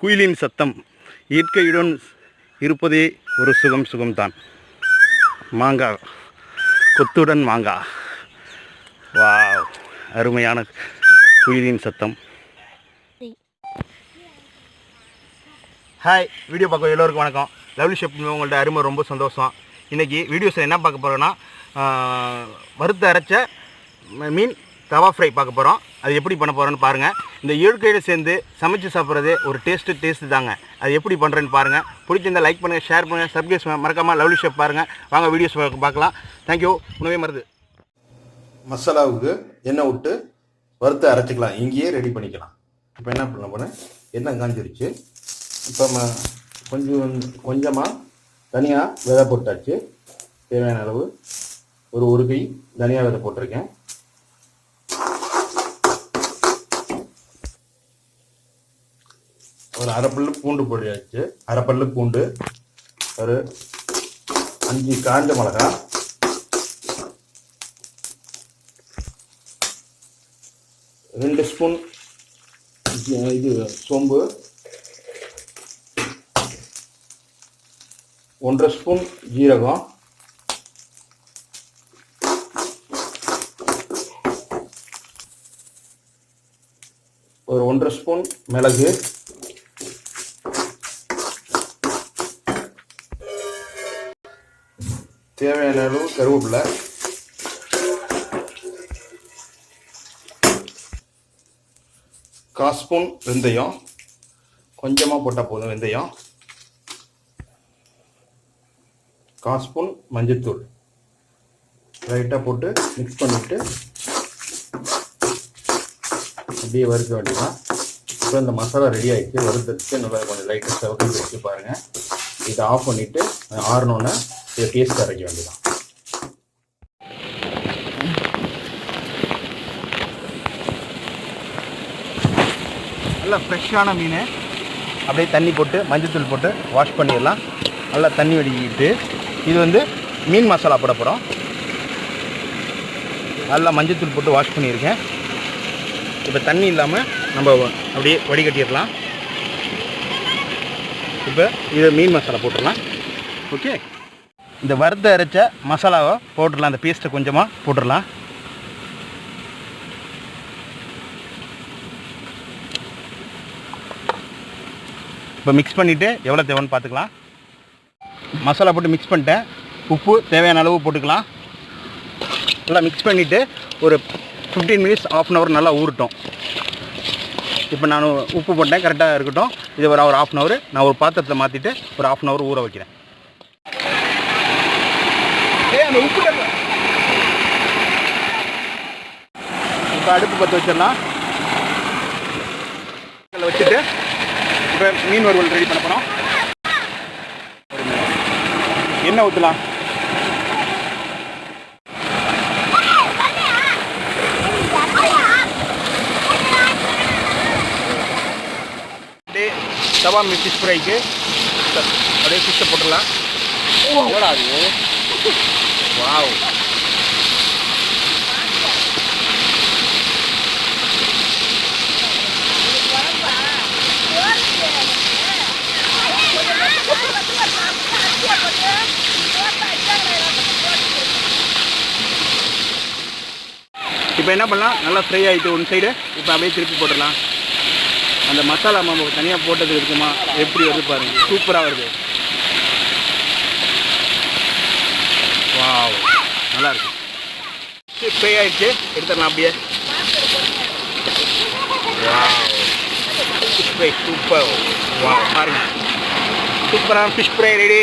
குயிலின் சத்தம் இயற்கையுடன் இருப்பதே ஒரு சுகம் சுகம்தான். மாங்காய் கொத்துடன் மாங்காய் வாவ் அருமையான குயிலின் சத்தம். ஹாய் வீடியோ பார்க்க எல்லோருக்கும் வணக்கம். லவ்லி ஷெப் உங்கள்ட்ட அருமை ரொம்ப சந்தோஷம். இன்றைக்கி வீடியோஸில் என்ன பார்க்க போகிறோன்னா வறுத்து அரைச்ச மீன் தவா ஃப்ரை பார்க்க போகிறோம் அது எப்படி பண்ண போகிறோன்னு பாருங்கள் இந்த இயற்கையோடு சேர்ந்து சமைச்சு சாப்பிட்றது ஒரு டேஸ்ட்டு டேஸ்ட்டு தாங்க. அது எப்படி பண்ணுறேன்னு பாருங்கள் பிடிச்சிருந்தால் லைக் பண்ணுங்கள் ஷேர் பண்ணுங்கள் சப்ஸ்கிரைஸ் மறக்காமல் லவ்லி ஷேப் பாருங்கள் வாங்க வீடியோஸ் பார்க்கலாம். தேங்க்யூ உணவே மருது மசாலாவுக்கு எண்ணெய் விட்டு வறுத்து அரைச்சிக்கலாம். இங்கேயே ரெடி பண்ணிக்கலாம். இப்போ என்ன பண்ண போனேன் எண்ணெய் காஞ்சிருச்சு. இப்போ ம கொஞ்சம் கொஞ்சமாக தனியாக விதை போட்டாச்சு. தேவையான அளவு. ஒரு ஒரு கை தனியாக விதை போட்டிருக்கேன். ஒரு அரை பல்லு பூண்டு பொடியாச்சு. அரை பல்லு பூண்டு ஒரு அஞ்சு காஞ்ச மிளகாய் ரெண்டு ஸ்பூன் இது சோம்பு ஒன்றரை ஸ்பூன் ஜீரகம் ஒரு ஒன்றரை ஸ்பூன் மிளகு தேவையான அளவு கருவேப்பிலை. கால் ஸ்பூன் வெந்தயம். கொஞ்சமாக போட்டால் போதும் வெந்தயம். கால் ஸ்பூன் மஞ்சள்தூள் லைட்டாக போட்டு மிக்ஸ் பண்ணிவிட்டு அப்படியே வறுக்க வேண்டியதான் இப்போ இந்த மசாலா ரெடி ஆகிடுச்சு வறுத்துட்டு நல்லா கொஞ்சம் லைட்டாக செவக்கி வச்சு பாருங்கள் இதை ஆஃப் பண்ணிவிட்டு ஆறணுன்னே இதை டேஸ்ட் இறக்க வேண்டியதான் நல்லா ஃப்ரெஷ்ஷான மீன். அப்படியே தண்ணி போட்டு மஞ்சத்தூள் போட்டு வாஷ் பண்ணிடலாம். நல்லா தண்ணி வடிக்கிட்டு இது வந்து மீன் மசாலா போட போகிறோம் நல்லா மஞ்சத்தூள் போட்டு வாஷ் பண்ணியிருக்கேன். இப்போ தண்ணி இல்லாமல் நம்ம அப்படியே வடிகட்டிடலாம். இப்போ இது மீன் மசாலா போட்டுடலாம். ஓகே? இந்த வறுத்த அரைச்ச மசாலாவை போட்டுடலாம். அந்த பேஸ்ட்டை கொஞ்சமாக போட்டுடலாம். இப்போ மிக்ஸ் பண்ணிவிட்டு எவ்வளோ தேவைன்னு பார்த்துக்கலாம். மசாலா போட்டு மிக்ஸ் பண்ணிட்டேன். உப்பு தேவையான அளவு போட்டுக்கலாம். நல்லா மிக்ஸ் பண்ணிவிட்டு ஒரு fifteen minutes of an hour நல்லா ஊறட்டும். இப்போ நான் உப்பு போட்டேன் கரெக்டாக இருக்கட்டும். இது ஒரு ஒரு ஆஃப் அன் ஹவர் நான் ஒரு பாத்திரத்தில் மாற்றிட்டு ஒரு ஆஃப் அன் ஹவர் ஊற வைக்கிறேன். உப்பு இப்போ அடுப்பு பற்ற வச்சிடலாம். இதில் வச்சுட்டு இப்போ மீன் வறுவல் ரெடி பண்ண போகிறோம் எண்ணெய் ஊற்றலாம் அப்படியே தவா மீன் ஃபிஷ் ஃப்ரைக்கு அப்படியே ஃபிஷ்ஷை போட்டுடலாம். என்னடா அது வாவ். இப்போ என்ன பண்ணலாம்? நல்லா ஃப்ரை ஆகிட்டு ஒன் சைடு இப்போ அப்படியே திருப்பி போட்டுடலாம். அந்த மசாலா மாம்பு தனியாக போட்டது இருக்குமா எப்படி வருது பாருங்க. சூப்பராக வருது. வாவ் நல்லா இருக்கு. ஃப்ரை ஆயிடுச்சு. எடுத்துடலாம் அப்படியே. வாவ் ஃபிஷ் ஃப்ரை சூப்பர் வா பாருங்க சூப்பரான ஃபிஷ் ஃப்ரை ரெடி